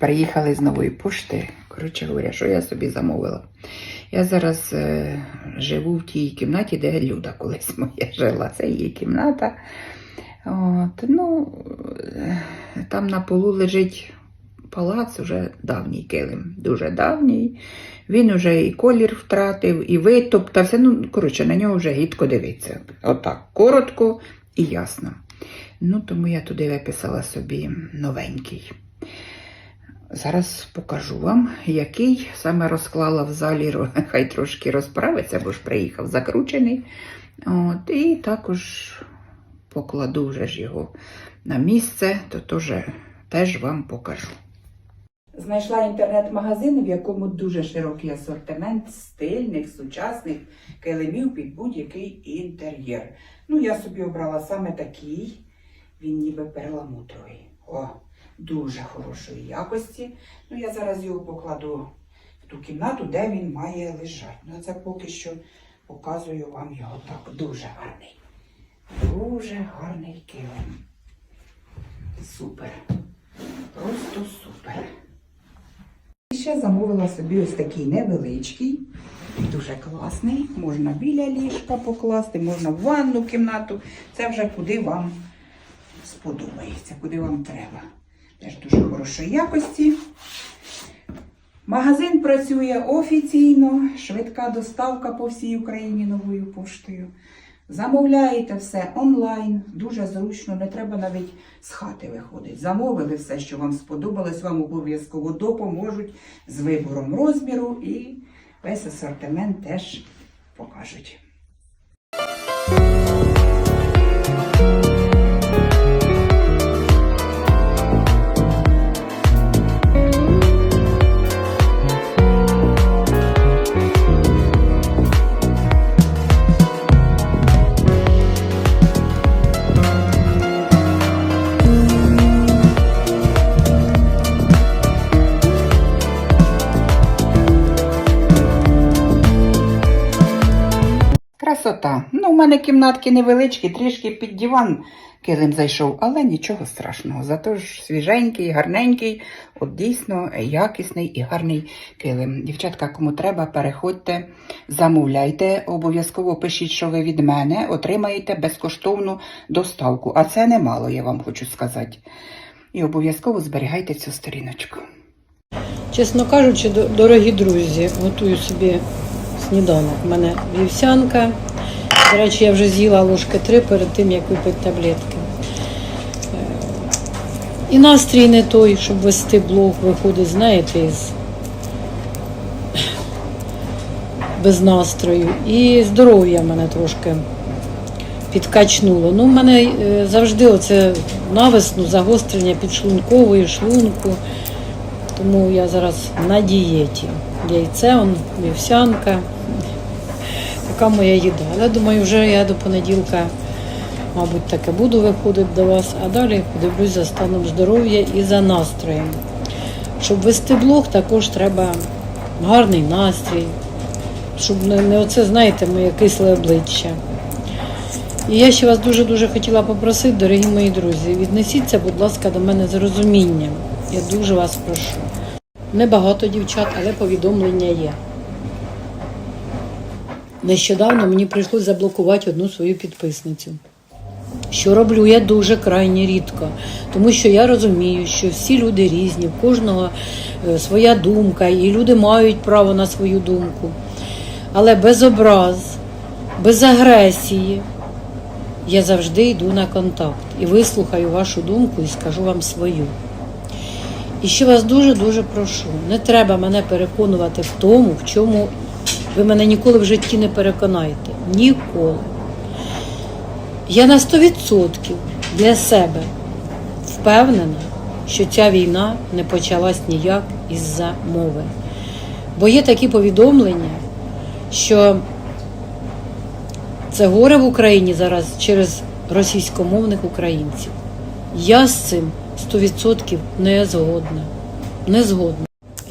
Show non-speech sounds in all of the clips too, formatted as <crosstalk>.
Приїхали з нової пошти. Коротше говоря, що я собі замовила. Я зараз е, живу в тій кімнаті, де Люда колись моя жила. Це її кімната. От, ну, е, там на полу лежить палац, уже давній килим, дуже давній. Він уже і колір втратив, і витоптався. Ну, коротше, на нього вже гідко дивитися. Отак, коротко і ясно. Ну, тому я туди виписала собі новенький. Зараз покажу вам, який саме розклала в залі, <laughs> хай трошки розправиться, бо ж приїхав закручений. От, і також покладу вже ж його на місце, то теж, теж вам покажу. Знайшла інтернет-магазин, в якому дуже широкий асортимент стильних, сучасних килимів під будь-який інтер'єр. Ну, я собі обрала саме такий, він ніби перламутровий. О, дуже хорошої якості. Ну, я зараз його покладу в ту кімнату, де він має лежати. Ну, це поки що показую вам його так. Дуже гарний. Дуже гарний килим. Супер. Просто супер. І ще замовила собі ось такий невеличкий, дуже класний. Можна біля ліжка покласти, можна в ванну кімнату. Це вже куди вам сподобається, куди вам треба. Теж дуже хорошої якості. Магазин працює офіційно, швидка доставка по всій Україні новою поштою. Замовляєте все онлайн, дуже зручно, не треба навіть з хати виходити. Замовили все, що вам сподобалось, вам обов'язково допоможуть з вибором розміру і весь асортимент теж покажуть. Красота. Ну, у мене кімнатки невеличкі, трішки під диван килим зайшов, але нічого страшного. Зато ж свіженький, гарненький, от дійсно якісний і гарний килим. Дівчатка, кому треба, переходьте, замовляйте, обов'язково пишіть, що ви від мене, отримаєте безкоштовну доставку. А це немало, я вам хочу сказати. І обов'язково зберігайте цю сторіночку. Чесно кажучи, дорогі друзі, готую собі сніданок. У мене вівсянка. До речі, я вже з'їла ложки три перед тим, як випити таблетки. Е, І настрій не той, щоб вести блог, виходить, знаєте, із без настрою. І здоров'я мене трошки підкачнуло. Ну, в мене е, завжди оце навесну загострення підшлункової, шлунку. Тому я зараз на дієті. Яйце, он, вівсянка. Така моя їда. Але думаю, вже я до понеділка, мабуть, таке буду виходити до вас, а далі подивлюсь за станом здоров'я і за настроєм. Щоб вести блог, також треба гарний настрій, щоб не, не оце, знаєте, моє кисле обличчя. І я ще вас дуже-дуже хотіла попросити, дорогі мої друзі, віднесіться, будь ласка, до мене з розумінням. Я дуже вас прошу. Небагато дівчат, але повідомлення є. Нещодавно мені прийшлося заблокувати одну свою підписницю. Що роблю я дуже крайні рідко, тому що я розумію, що всі люди різні, в кожного е, своя думка, і люди мають право на свою думку. Але без образ, без агресії я завжди йду на контакт і вислухаю вашу думку і скажу вам свою. І ще вас дуже-дуже прошу, не треба мене переконувати в тому, в чому ви мене ніколи в житті не переконаєте. Ніколи. Я на 100% для себе впевнена, що ця війна не почалась ніяк із-за мови. Бо є такі повідомлення, що це горе в Україні зараз через російськомовних українців. Я з цим 100% не згодна. Не згодна.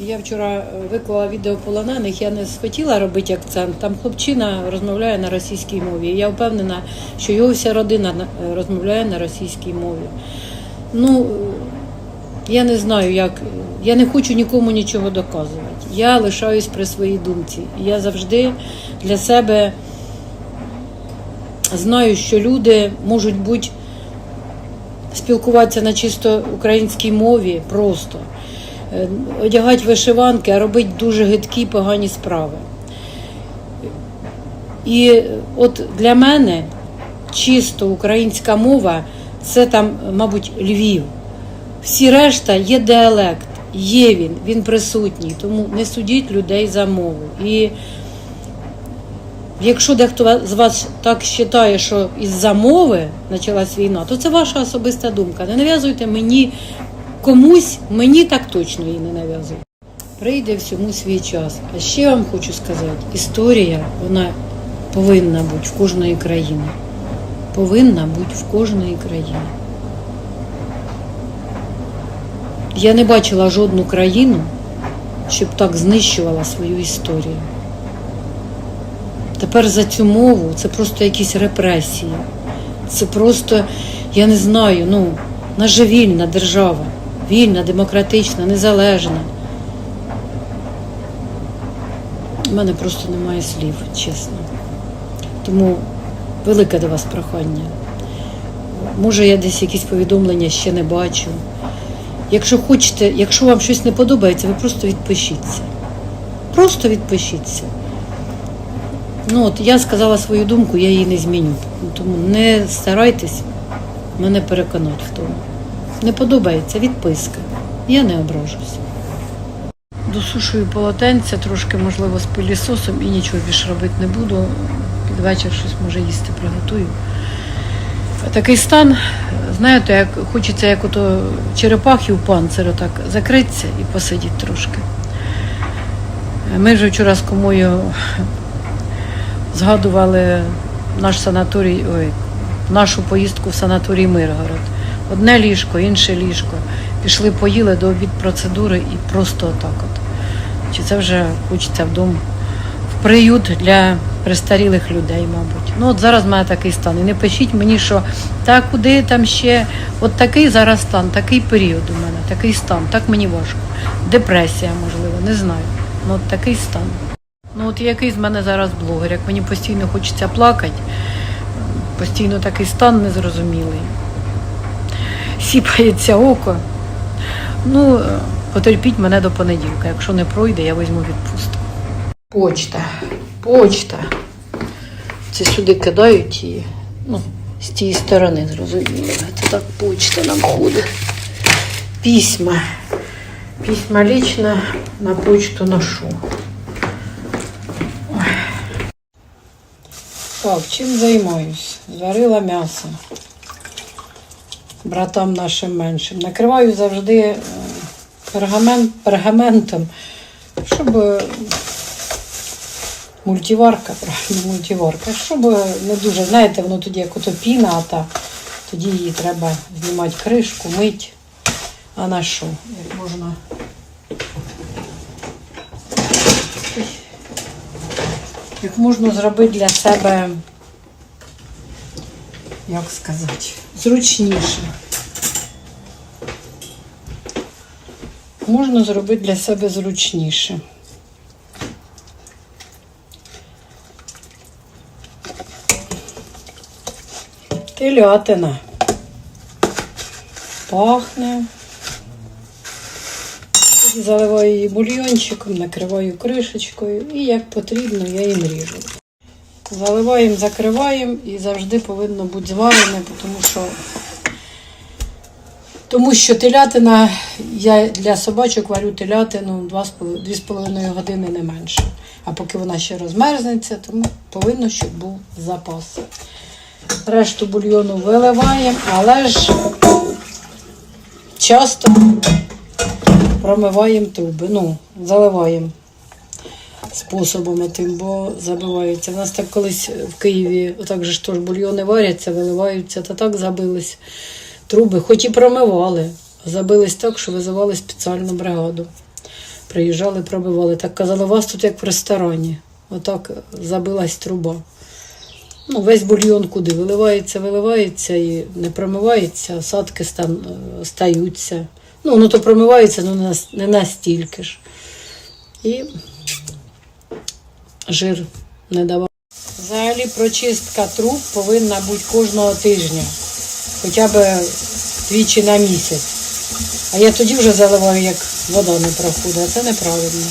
Я вчора е, виклала відео полонених, я не схотіла робити акцент. Там хлопчина розмовляє на російській мові. Я впевнена, що його вся родина е, розмовляє на російській мові. Ну, е, Я не знаю, як. Я не хочу нікому нічого доказувати. Я лишаюсь при своїй думці. Я завжди для себе знаю, що люди можуть бути спілкуватися на чисто українській мові просто, е, одягати вишиванки, а робити дуже гидкі погані справи. І от для мене чисто українська мова це там, мабуть, Львів. Всі решта є діалект, є він, він присутній, тому не судіть людей за мову. І якщо дехто з вас так вважає, що із-за мови почалась війна, то це ваша особиста думка. Не нав'язуйте мені комусь, мені так точно її не нав'язуйте. Прийде всьому свій час. А ще вам хочу сказати, історія, вона повинна бути в кожної країни. Повинна бути в кожної країни. Я не бачила жодну країну, щоб так знищувала свою історію. Тепер за цю мову це просто якісь репресії. Це просто, я не знаю, ну, наша вільна держава, вільна, демократична, незалежна. У мене просто немає слів, чесно. Тому велике до вас прохання. Може, я десь якісь повідомлення ще не бачу. Якщо хочете, якщо вам щось не подобається, ви просто відпишіться. Просто відпишіться. Ну от я сказала свою думку, я її не зміню. Тому не старайтесь мене переконати в тому. Не подобається відписка. Я не ображусь. Досушую полотенця, трошки, можливо, з пилісосом і нічого більше робити не буду. Під вечір щось може їсти приготую. Такий стан, знаєте, як хочеться як ото черепахи у панциру так закритися і посидіти трошки. Ми вже вчора з комою згадували наш санаторій, ой, нашу поїздку в санаторій Миргород. Одне ліжко, інше ліжко. Пішли, поїли до обід процедури і просто отак от. Чи це вже хочеться вдома в приют для престарілих людей, мабуть. Ну от зараз в мене такий стан. І не пишіть мені, що та куди там ще, от такий зараз стан, такий період у мене, такий стан, так мені важко. Депресія, можливо, не знаю. Ну от такий стан. Ну от який з мене зараз блогер, як мені постійно хочеться плакати, постійно такий стан незрозумілий. Сіпається око. Ну, потерпіть мене до понеділка. Якщо не пройде, я візьму відпустку. Почта. Почта. Це сюди кидають і ну, з тієї сторони, зрозуміло. Це так почта нам ходить. Письма. Письма лично на почту ношу. Так, чим займаюсь? Зварила м'ясо братам нашим меншим. Накриваю завжди е, пергамент, пергаментом, щоб е, мультиварка, правильно, <laughs> мультиварка, щоб не дуже, знаєте, воно тоді як ото піна, а та тоді її треба знімати кришку, мить. А на що? Як можна. Як можна зробити для себе, як сказати, зручніше. Можна зробити для себе зручніше. Телятина. Пахне. Заливаю її бульйончиком, накриваю кришечкою і як потрібно, я їм ріжу. Заливаємо, закриваємо і завжди повинно бути зварене, тому що, тому що телятина, я для собачок варю телятину 2,5 години не менше. А поки вона ще розмерзнеться, тому повинно, щоб був запас. Решту бульйону виливаємо, але ж часто промиваємо труби, ну, заливаємо способами тим, бо забиваються. У нас так колись в Києві отак же ж теж бульйони варяться, виливаються, та так забились труби, хоч і промивали, забились так, що визивали спеціальну бригаду. Приїжджали, пробивали. Так казали, у вас тут як в ресторані. Отак забилась труба. Ну, весь бульйон куди виливається, виливається і не промивається, осадки стан, стаються. Ну, воно то промивається, ну не не настільки ж. І жир не давав. Взагалі прочистка труб повинна бути кожного тижня, хоча б двічі на місяць. А я тоді вже заливаю, як вода не проходить, а це неправильно.